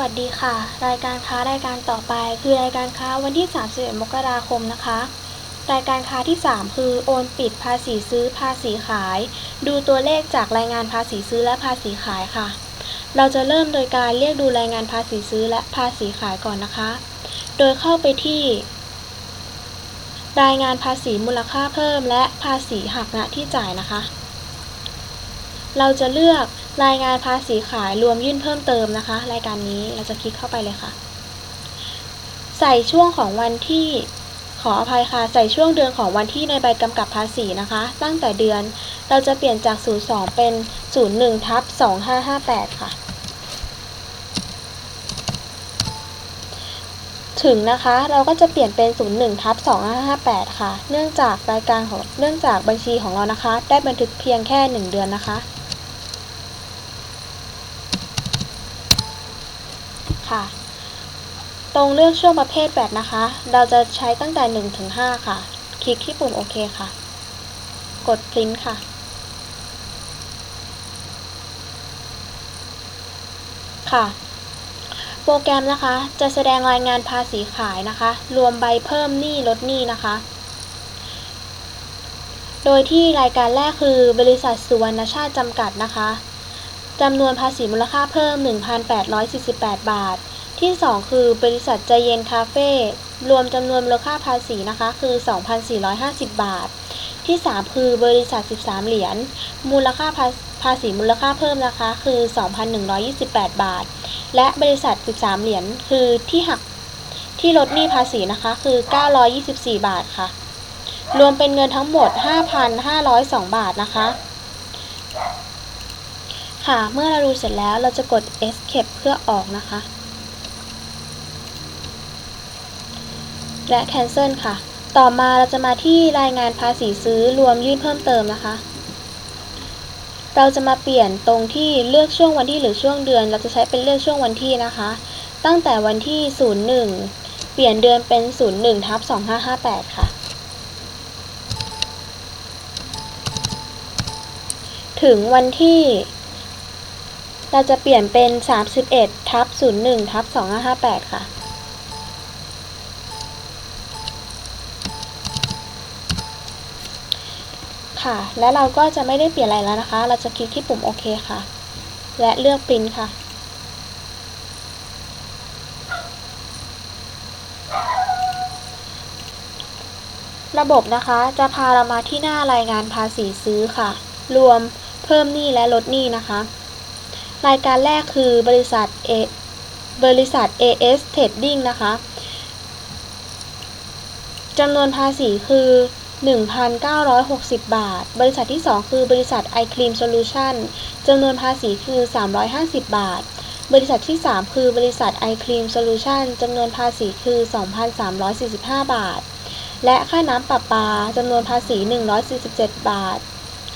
วัสดีค่ะ รายการค้ารายการต่อไป คือรายการค้าวันที่ 31 มกราคมนะคะ รายการค้าที่ 3 คือโอนปิดภาษีซื้อภาษีขาย ดูตัวเลขจากรายงานภาษีซื้อและภาษีขายค่ะ เราจะเริ่มโดยการเรียกดูรายงานภาษีซื้อและภาษีขายก่อนนะคะ โดยเข้าไปที่ รายงานภาษีมูลค่าเพิ่ม และภาษีหักณที่จ่ายนะคะ เราจะเลือก รายงานภาษีขายรวมยื่นเพิ่มเติมนะคะ รายการนี้เราจะคลิกเข้าไปเลยค่ะ ใส่ช่วงของวันที่ขออภัยค่ะ ใส่ช่วงเดือนของวันที่ในใบกำกับภาษีนะคะ ตั้งแต่เดือนเราจะเปลี่ยนจาก 02 เป็น 01ทับ2558 ค่ะ ถึงนะคะเราก็จะเปลี่ยนเป็น 01ทับ2558 ค่ะ เนื่องจากรายการของเนื่องจากบัญชีของเรานะคะ ได้บันทึกเพียงแค่ 1 เดือนนะคะ ค่ะ ตรงเลือกช่วงประเภทแบบนะคะ เราจะใช้ตั้งแต่ 1 ถึง 5 ค่ะ คลิกที่ปุ่มโอเคค่ะ กดพิมพ์ค่ะ ค่ะ โปรแกรมนะคะ จะแสดงรายงานภาษีขายนะคะ รวมใบเพิ่มหนี้ลดหนี้นะคะ โดยที่รายการแรกคือบริษัทสุวรรณชาติจำกัดนะคะ จำนวนภาษีมูลค่าเพิ่ม 1,848 บาท ที่ 2 คือบริษัทใจเย็นคาเฟ่รวมจำนวนมูลค่าภาษีนะคะคือ 2,450 บาท ที่ 3 คือบริษัท 13 เหรียญมูลค่าภาภาษีมูลค่าเพิ่มนะคะคือ 2,128 บาท และบริษัท 13 เหรียญคือที่หักที่ลดหนี้ภาษีนะคะคือ 924 บาทค่ะ รวมเป็นเงินทั้งหมด 5,502 บาทนะคะ ค่ะ เมื่อเราดูเสร็จแล้วเราจะกด escape เพื่อออกนะคะ และ cancel ค่ะ ต่อมาเราจะมาที่รายงานภาษีซื้อรวมยื่นเพิ่มเติมนะคะ เราจะมาเปลี่ยนตรงที่เลือกช่วงวันที่หรือช่วงเดือน เราจะใช้เป็นเลือกช่วงวันที่นะคะ ตั้งแต่วันที่ 01 เปลี่ยนเดือนเป็น 01ทับ2558 ค่ะถึงวันที่ เราจะเปลี่ยนเป็น 31ทับ01ทับ2558 ค่ะ ค่ะ และเราก็จะไม่ได้เปลี่ยนอะไรแล้วนะคะ เราจะคลิกที่ปุ่มโอเคค่ะ และเลือกปริ้นค่ะระบบนะคะจะพาเรามาที่หน้ารายงานภาษีซื้อค่ะ รวมเพิ่มหนี้และลดหนี้นะคะ รายการแรกคือบริษัท A บริษัท AS Trading นะคะจำนวนภาษีคือ 1,960 บาท บริษัทที่ 2 คือบริษัท iCream Solution จำนวนภาษีคือ 350 บาท บริษัทที่ 3 คือบริษัท iCream Solution จำนวนภาษีคือ 2,345 บาท และค่าน้ำประปาจำนวนภาษี 147 บาท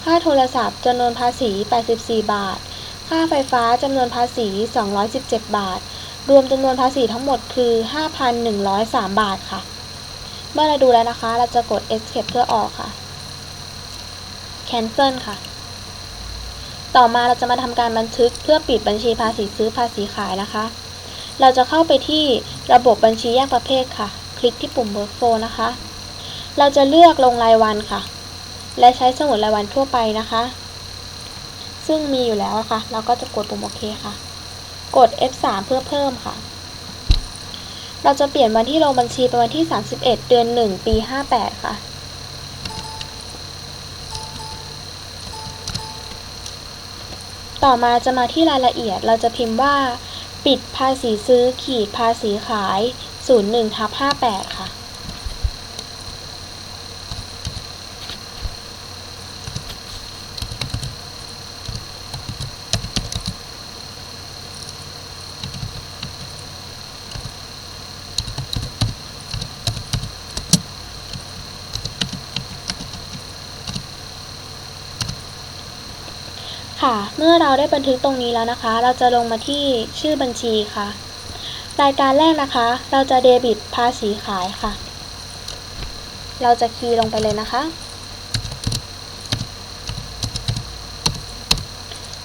ค่าโทรศัพท์จำนวนภาษี 84 บาท ค่าไฟฟ้าจำนวนภาษี 217 บาท รวมจำนวนภาษีทั้งหมดคือ 5,103 บาทค่ะ เมื่อเราดูแล้วนะคะ เราจะกด escape เพื่อออกค่ะ cancel ค่ะ ต่อมาเราจะมาทำการบันทึกเพื่อปิดบัญชีภาษีซื้อภาษีขายนะคะ เราจะเข้าไปที่ระบบบัญชีแยกประเภทค่ะ คลิกที่ปุ่ม workflow นะคะ เราจะเลือกลงรายวันค่ะ และใช้สมุดรายวันทั่วไปนะคะ ซึ่งมีอยู่แล้วค่ะเราก็จะกดปุ่มโอเคค่ะ กด F3 เพื่อเพิ่มค่ะ เราจะเปลี่ยนวันที่ลงบัญชีเป็นวันที่ 31 เดือน 1 ปี 58 ค่ะต่อมาจะมาที่รายละเอียดเราจะพิมพ์ว่า ปิดภาษีซื้อขีดภาษีขาย 01ทับ58 ค่ะ ค่ะ เมื่อเราได้บันทึกตรงนี้แล้วนะคะ เราจะลงมาที่ชื่อบัญชีค่ะ รายการแรกนะคะ เราจะเดบิตภาษีขายค่ะ เราจะคีย์ลงไปเลยนะคะ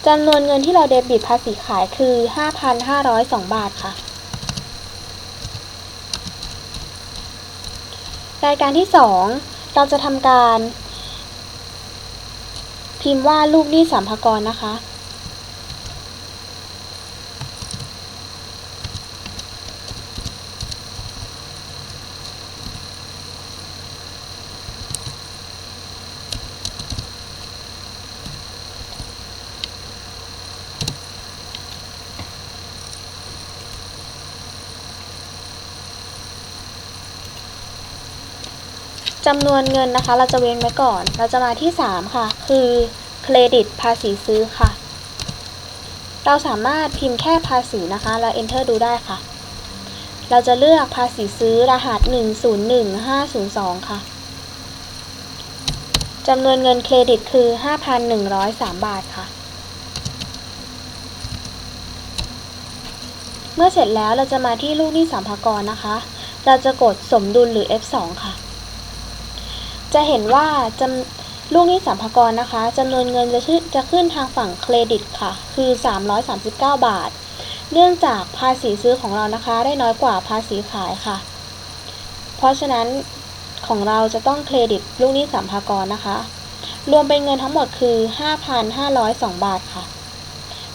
จำนวนเงินที่เราเดบิตภาษีขายคือ 5,502 บาทค่ะ รายการที่ 2 เราจะทำการ พิมพ์ว่าลูกหนี้สัมภากรนะคะ จำนวนเงินนะคะ เราจะเว้นไว้ก่อน เราจะมาที่ 3 ค่ะ คือเครดิตภาษีซื้อค่ะ เราสามารถพิมพ์แค่ภาษีนะคะแล้ว enter ดูได้ค่ะ เราจะเลือกภาษีซื้อรหัส 101502 ค่ะจำนวนเงินเครดิตคือ 5,103 บาทค่ะ เมื่อเสร็จแล้วเราจะมาที่ลูกหนี้สัมภากรนะคะ เราจะกดสมดุลหรือ F2 ค่ะ จะเห็นว่าจำลูกหนี้สัมภากรนะคะจำนวนเงินจะขึ้นจะขึ้นทางฝั่งเครดิตค่ะ คือ 339 บาท เนื่องจากภาษีซื้อของเรานะคะ ได้น้อยกว่าภาษีขายค่ะ เพราะฉะนั้นของเราจะต้องเครดิตลูกหนี้สัมภากรนะคะ รวมเป็นเงินทั้งหมดคือ 5,502 บาทค่ะ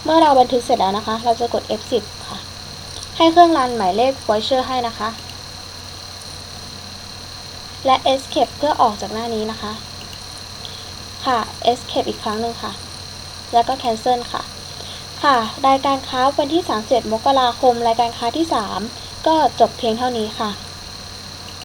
เมื่อเราบันทึกเสร็จแล้วนะคะ เราจะกด F10 ค่ะ ให้เครื่องรันหมายเลข voucher ให้นะคะ และ escape เพื่อออกจากหน้านี้นะคะ ค่ะ escape อีกครั้งหนึ่งค่ะ แล้วก็ cancel ค่ะ ค่ะ รายการค้าวันที่ 31 มกราคม รายการค้าที่ 3 ก็จบเพียงเท่านี้ค่ะ